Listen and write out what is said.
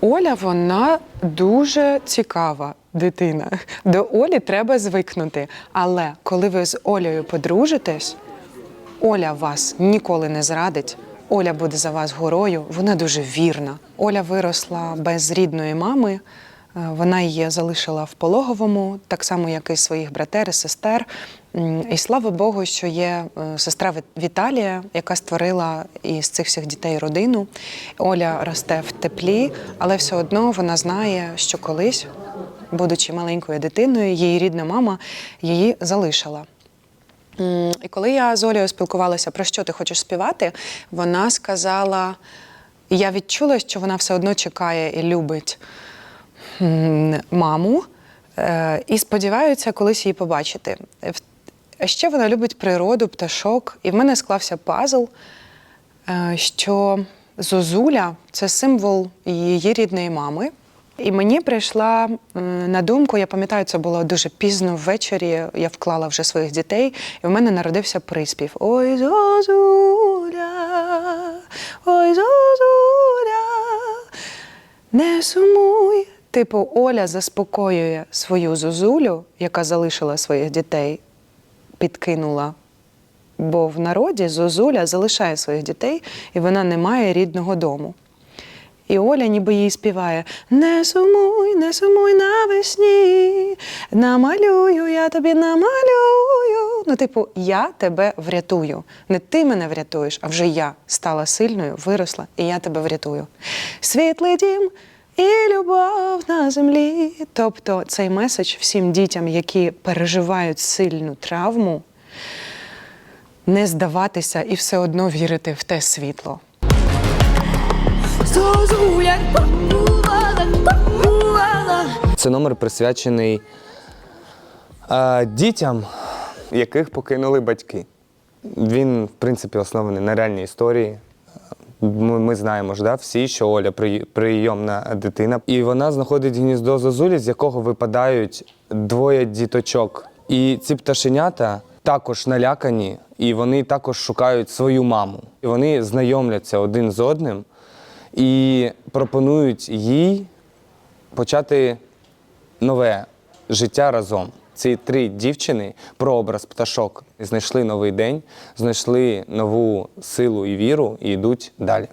Оля, вона дуже цікава дитина. До Олі треба звикнути. Але коли ви з Олею подружитесь, Оля вас ніколи не зрадить. Оля буде за вас горою, вона дуже вірна. Оля виросла без рідної мами. Е, Вона її залишила в пологовому, так само, як і своїх братер і сестер. І слава Богу, що є е, сестра Віталія, яка створила із цих всіх дітей родину. Оля росте в теплі, але все одно вона знає, що колись, будучи маленькою дитиною, її рідна мама її залишила. І коли я з Олею спілкувалася, про що ти хочеш співати, вона сказала: я відчула, що вона все одно чекає і любить маму, е, і сподіваються колись її побачити. А ще вона любить природу, пташок. І в мене склався пазл, е, що Зозуля це символ її рідної мами. І мені прийшла е, на думку, я пам'ятаю, це було дуже пізно ввечері. Я вклала вже своїх дітей, і в мене народився приспів: Ой, Зозуля, ой, Зозуля, не сумуй. Типу, Оля заспокоює свою зозулю, яка залишила своїх дітей, підкинула. Бо в народі зозуля залишає своїх дітей, і вона не має рідного дому. І Оля ніби їй співає: Не сумуй, не сумуй навесні, намалюю, я тобі намалюю. Ну, типу, я тебе врятую. Не ти мене врятуєш, а вже я стала сильною, виросла, і я тебе врятую. Світлий дім і любов на землі. Тобто цей меседж всім дітям, які переживають сильну травму, не здаватися і все одно вірити в те світло. Це номер присвячений е, дітям, яких покинули батьки. Він, в принципі, оснований на реальній історії. Ми, ми знаємо ж да, всі, що Оля при- прийомна дитина, і вона знаходить гніздо зозулі, з якого випадають двоє діточок. І ці пташенята також налякані, і вони також шукають свою маму. І вони знайомляться один з одним і пропонують їй почати нове життя разом. Ці три дівчини про образ пташок знайшли новий день, знайшли нову силу і віру і йдуть далі.